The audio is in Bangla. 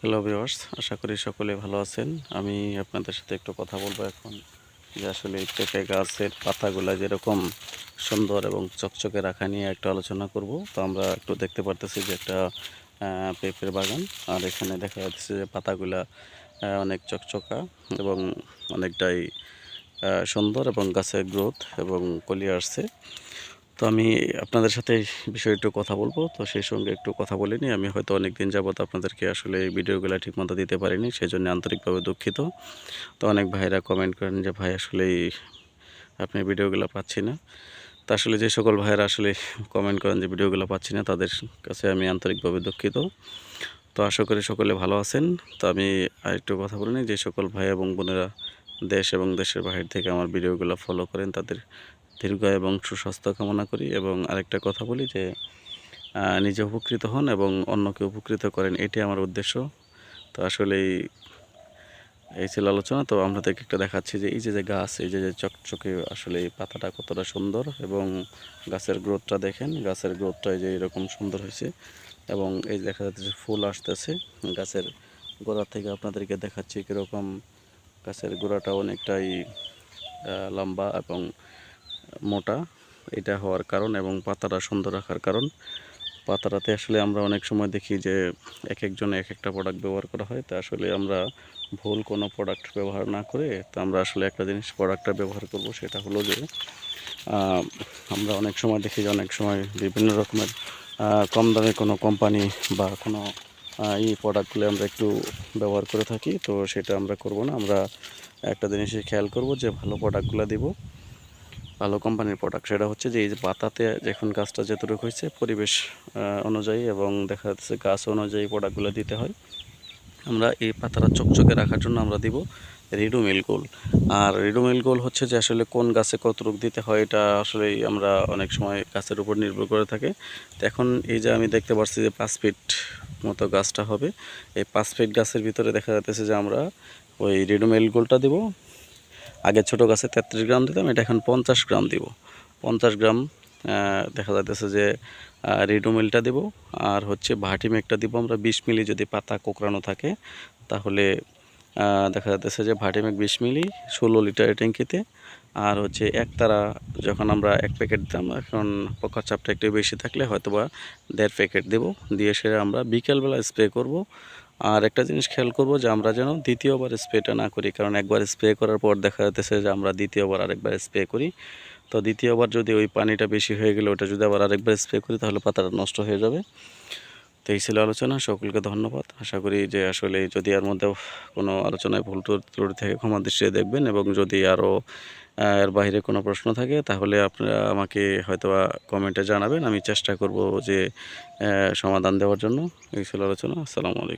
হ্যালো ভিউয়ার্স আশা করি সকলে ভালো আছেন। আমি আপনাদের সাথে একটু কথা বলব এখন যে আসলে পেঁপে গাছের পাতাগুলা যেরকম সুন্দর এবং চকচকে রাখা নিয়ে একটা আলোচনা করব। তো আমরা একটু দেখতে পারতেছি যে একটা পেঁপের বাগান। আর এখানে দেখা যাচ্ছে যে পাতাগুলা অনেক চকচকা এবং অনেকটাই সুন্দর এবং গাছের গ্রোথ এবং কলি আসছে। তো আমি আপনাদের সাথে বিষয়ে একটু কথা বলব। তো সেই সঙ্গে একটু কথা বলিনি আমি হয়তো অনেক দিন যাবত আপনাদেরকে আসলে এই ভিডিওগুলো ঠিকমতো দিতে পারিনি সেই জন্য আন্তরিকভাবে দুঃখিত। তো অনেক ভাইরা কমেন্ট করেন যে, ভাই, আসলে আপনি ভিডিওগুলো পাচ্ছি না। তা আসলে যে সকল ভাইয়েরা আসলে কমেন্ট করেন যে, ভিডিওগুলো পাচ্ছি না, তাদের কাছে আমি আন্তরিকভাবে দুঃখিত। তো আশা করি সকলে ভালো আছেন। তো আমি আরেকটু কথা বলে নিই। যে সকল ভাই এবং বোনেরা দেশ এবং দেশের বাইরে থেকে আমার ভিডিওগুলো ফলো করেন, তাদের দীর্ঘ এবং সুস্বাস্থ্য কামনা করি এবং আরেকটা কথা বলি যে নিজে উপকৃত হন এবং অন্যকে উপকৃত করেন এটি আমার উদ্দেশ্য। তো আসলে এই- ছিল আলোচনা। তো আপনাদেরকে একটা দেখাচ্ছি যে, এই যে যে গাছ, এই যে যে চকচকে আসলে এই পাতাটা কতটা সুন্দর এবং গাছের গ্রোথটা দেখেন, গাছের গ্রোথটা এই যে এরকম সুন্দর হয়েছে এবং এই দেখা যাচ্ছে ফুল আসতেছে, গাছের গোড়া থেকে আপনাদেরকে দেখাচ্ছি কীরকম গাছের গোড়াটা অনেকটাই লম্বা এবং মোটা, এটা হওয়ার কারণ এবং পাতাটা সুন্দর রাখার কারণ। পাতাটাতে আসলে আমরা অনেক সময় দেখি যে এক একজনে এক একটা প্রোডাক্ট ব্যবহার করা হয়, তা আসলে আমরা ভুল কোনো প্রোডাক্ট ব্যবহার না করে, তা আমরা আসলে একটা জিনিস প্রোডাক্টটা ব্যবহার করব, সেটা হলো যে আমরা অনেক সময় দেখি যে অনেক সময় বিভিন্ন রকমের কম দামে কোনো কোম্পানি বা কোনো এই প্রোডাক্টগুলো আমরা একটু ব্যবহার করে থাকি, তো সেটা আমরা করব না। আমরা একটা জিনিসই খেয়াল করব যে ভালো প্রোডাক্টগুলো দিব। ভালো কোম্পানির প্রোডাক্ট সেটা হচ্ছে যে, এই যে পাতাতে যখন গাছটা যতটুকু হয়েছে, পরিবেশ অনুযায়ী এবং দেখা যাচ্ছে গাছ অনুযায়ী প্রোডাক্টগুলো দিতে হয়। আমরা এই পাতাটা চকচকে রাখার জন্য আমরা দিব রিডোমিল গোল। আর রিডোমিল গোল হচ্ছে যে, আসলে কোন গাছে কতটুকু দিতে হয়, এটা আসলে আমরা অনেক সময় গাছের উপর নির্ভর করে থাকে। তো এখন এই যে আমি দেখতে পাচ্ছি যে, পাঁচ ফিট মতো গাছটা হবে। এই পাঁচ ফিট গাছের ভিতরে দেখা যাচ্ছে যে, আমরা ওই রিডোমিল গোলটা দিব। আগে ছোট গাছে তেত্রিশ গ্রাম দিতাম, এটা এখন পঞ্চাশ গ্রাম দিব। পঞ্চাশ গ্রাম দেখা যাইতেছে যে রিডোমিলটা দিব, আর হচ্ছে ভাটিমেকটা দিব আমরা বিশ মিলি যদি পাতা কোকড়ানো থাকে, তাহলে দেখা যাচ্ছে যে ভাটিমেক বিশ মিলি, ষোলো লিটারের ট্যাঙ্কিতে, আর হচ্ছে একতারা যখন আমরা এক প্যাকেট দিতাম, এখন পোকা চাপটা একটু বেশি থাকলে হয়তো বা দেড় প্যাকেট দেব, দিয়ে সেটা আমরা বিকেলবেলা স্প্রে করব আর একটা জিনিস খেয়াল করব যে আমরা যেন দ্বিতীয়বার স্প্রেটা না করি, কারণ একবার স্প্রে করার পর দেখা যাচ্ছে যে আমরা দ্বিতীয়বার আরেকবার স্প্রে করি। তো দ্বিতীয়বার যদি ওই পানিটা বেশি হয়ে গেলে ওটা যদি আবার আরেকবার স্প্রে করি, তাহলে পাতাটা নষ্ট হয়ে যাবে। তো এই ছিল আলোচনা, সকলকে ধন্যবাদ। আশা করি যে আসলে যদি এর মধ্যে কোনো আলোচনায় ভুল ত্রু- ত্রুটি থেকে, ক্ষমা দৃষ্টিতে দেখবেন এবং যদি আরও এর বাইরে কোনো প্রশ্ন থাকে, তাহলে আপনারা আমাকে হয়তো কমেন্টে জানাবেন। আমি চেষ্টা করব যে সমাধান দেওয়ার জন্য। এই ছিল আলোচনা। আসসালামু আলাইকুম।